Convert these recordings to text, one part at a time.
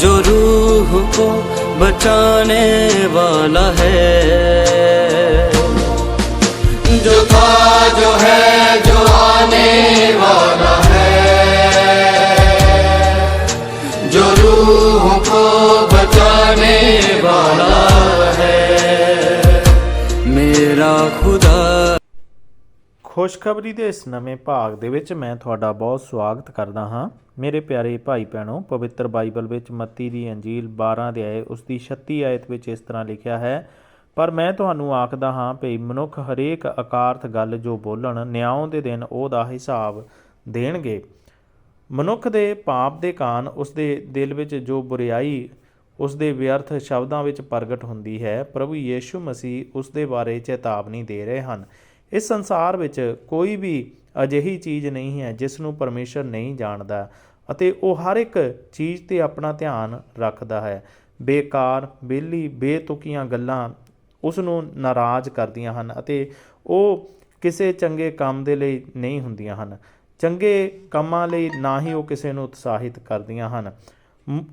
जो रूह को बचाने वाला है। जो था, जो है, जो आने वाला है। जो रूह को बचाने वाला है। मेरा खुदा ਖੁਸ਼ਖਬਰੀ ਦੇ ਇਸ ਨਵੇਂ ਭਾਗ ਦੇ ਵਿੱਚ ਮੈਂ ਤੁਹਾਡਾ ਬਹੁਤ ਸਵਾਗਤ ਕਰਦਾ ਹਾਂ। ਮੇਰੇ ਪਿਆਰੇ ਭਾਈ ਭੈਣੋ, ਪਵਿੱਤਰ ਬਾਈਬਲ ਵਿੱਚ ਮੱਤੀ ਦੀ ਅੰਜੀਲ 12 ਅਧਿਆਏ ਉਸ ਦੀ 36 ਆਇਤ ਵਿੱਚ ਇਸ ਤਰ੍ਹਾਂ ਲਿਖਿਆ ਹੈ, ਪਰ ਮੈਂ ਤੁਹਾਨੂੰ ਆਖਦਾ ਹਾਂ ਭਈ ਮਨੁੱਖ ਹਰੇਕ ਅਕਾਰਥ ਗੱਲ ਜੋ ਬੋਲਣ, ਨਿਆਂ ਦੇ ਦਿਨ ਉਹਦਾ ਹਿਸਾਬ ਦੇਣਗੇ। ਮਨੁੱਖ ਦੇ ਪਾਪ ਦੇ ਕਾਰਨ ਉਸ ਦੇ ਦਿਲ ਵਿੱਚ ਜੋ ਬੁਰੀਾਈ, ਉਸ ਦੇ ਵਿਅਰਥ ਸ਼ਬਦਾਂ ਵਿੱਚ ਪ੍ਰਗਟ ਹੁੰਦੀ ਹੈ, ਪ੍ਰਭੂ ਯੀਸ਼ੂ ਮਸੀਹ ਉਸ ਦੇ ਬਾਰੇ ਚੇਤਾਵਨੀ ਦੇ ਰਹੇ ਹਨ। ਇਸ ਸੰਸਾਰ ਵਿੱਚ ਕੋਈ ਵੀ ਅਜਿਹੀ ਚੀਜ਼ ਨਹੀਂ ਹੈ ਜਿਸ ਨੂੰ ਪਰਮੇਸ਼ਰ ਨਹੀਂ ਜਾਣਦਾ ਅਤੇ ਉਹ ਹਰ ਇੱਕ ਚੀਜ਼ ਤੇ ਆਪਣਾ ਧਿਆਨ ਰੱਖਦਾ ਹੈ। ਬੇਕਾਰ, ਬੇਲੀ, ਬੇਤੁਕੀਆਂ ਗੱਲਾਂ ਉਸ ਨੂੰ ਨਾਰਾਜ਼ ਕਰਦੀਆਂ ਹਨ ਅਤੇ ਉਹ ਕਿਸੇ ਚੰਗੇ ਕੰਮ ਦੇ ਲਈ ਨਹੀਂ ਹੁੰਦੀਆਂ ਹਨ। ਚੰਗੇ ਕੰਮਾਂ ਲਈ ਨਾ ਹੀ ਉਹ ਕਿਸੇ ਨੂੰ ਉਤਸ਼ਾਹਿਤ ਕਰਦੀਆਂ ਹਨ।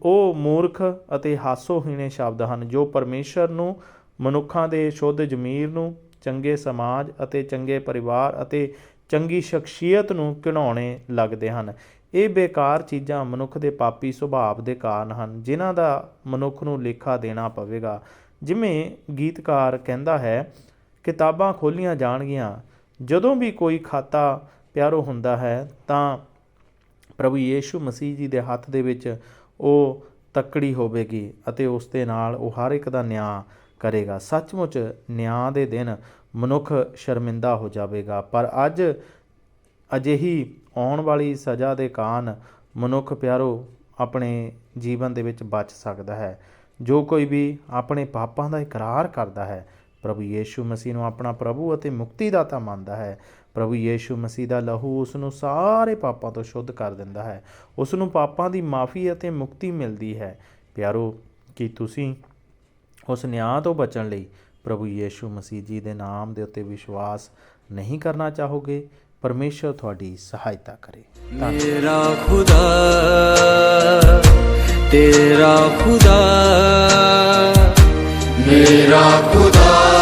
ਉਹ ਮੂਰਖ ਅਤੇ ਹਾਸੋਹੀਣੇ ਸ਼ਬਦ ਹਨ ਜੋ ਪਰਮੇਸ਼ਰ ਨੂੰ, ਮਨੁੱਖਾਂ ਦੇ ਸ਼ੁੱਧ ਜ਼ਮੀਰ ਨੂੰ ਚੰਗੇ ਸਮਾਜ ਅਤੇ ਚੰਗੇ ਪਰਿਵਾਰ ਅਤੇ ਚੰਗੀ ਸ਼ਖਸੀਅਤ ਨੂੰ ਘਿਣਾਉਣੇ ਲੱਗਦੇ ਹਨ। ਇਹ ਬੇਕਾਰ ਚੀਜ਼ਾਂ ਮਨੁੱਖ ਦੇ ਪਾਪੀ ਸੁਭਾਅ ਦੇ ਕਾਰਨ ਹਨ, ਜਿਨ੍ਹਾਂ ਦਾ ਮਨੁੱਖ ਨੂੰ ਲੇਖਾ ਦੇਣਾ ਪਵੇਗਾ। ਜਿਵੇਂ ਗੀਤਕਾਰ ਕਹਿੰਦਾ ਹੈ, ਕਿਤਾਬਾਂ ਖੋਲੀਆਂ ਜਾਣਗੀਆਂ। ਜਦੋਂ ਵੀ ਕੋਈ ਖਾਤਾ ਪਿਆਰੋ ਹੁੰਦਾ ਹੈ, ਤਾਂ ਪ੍ਰਭੂ ਯੀਸ਼ੂ ਮਸੀਹ ਜੀ ਦੇ ਹੱਥ ਦੇ ਵਿੱਚ ਉਹ ਤੱਕੜੀ ਹੋਵੇਗੀ ਅਤੇ ਉਸ ਦੇ ਨਾਲ ਉਹ ਹਰ ਇੱਕ ਦਾ ਨਿਆਂ ਕਰੇਗਾ। ਸੱਚਮੁੱਚ ਨਿਆਂ ਦੇ ਦਿਨ ਮਨੁੱਖ ਸ਼ਰਮਿੰਦਾ ਹੋ ਜਾਵੇਗਾ। ਪਰ ਅੱਜ ਅਜਿਹੀ ਆਉਣ ਵਾਲੀ ਸਜ਼ਾ ਦੇ ਕਾਰਨ ਮਨੁੱਖ ਪਿਆਰੋ ਆਪਣੇ ਜੀਵਨ ਦੇ ਵਿੱਚ ਬਚ ਸਕਦਾ ਹੈ। ਜੋ ਕੋਈ ਵੀ ਆਪਣੇ ਪਾਪਾਂ ਦਾ ਇਕਰਾਰ ਕਰਦਾ ਹੈ, ਪ੍ਰਭੂ ਯੀਸ਼ੂ ਮਸੀਹ ਨੂੰ ਆਪਣਾ ਪ੍ਰਭੂ ਅਤੇ ਮੁਕਤੀਦਾਤਾ ਮੰਨਦਾ ਹੈ। ਪ੍ਰਭੂ ਯੀਸ਼ੂ ਮਸੀਹ ਦਾ ਲਹੂ ਉਸ ਨੂੰ ਸਾਰੇ ਪਾਪਾਂ ਤੋਂ ਸ਼ੁੱਧ ਕਰ ਦਿੰਦਾ ਹੈ। ਉਸ ਨੂੰ ਪਾਪਾਂ ਦੀ ਮਾਫੀ ਅਤੇ ਮੁਕਤੀ ਮਿਲਦੀ ਹੈ। ਪਿਆਰੋ, ਕੀ ਤੁਸੀਂ ਉਸ ਨਿਆਂ ਤੋਂ ਬਚਣ ਲਈ ਪ੍ਰਭੂ ਯੇਸ਼ੂ ਮਸੀਹ ਜੀ ਦੇ ਨਾਮ ਦੇ ਉੱਤੇ ਵਿਸ਼ਵਾਸ ਨਹੀਂ ਕਰਨਾ ਚਾਹੋਗੇ, ਪਰਮੇਸ਼ਰ ਤੁਹਾਡੀ ਸਹਾਇਤਾ ਕਰੇ। ਮੇਰਾ ਖੁਦਾ, ਤੇਰਾ ਖੁਦਾ, ਮੇਰਾ ਖੁਦਾ।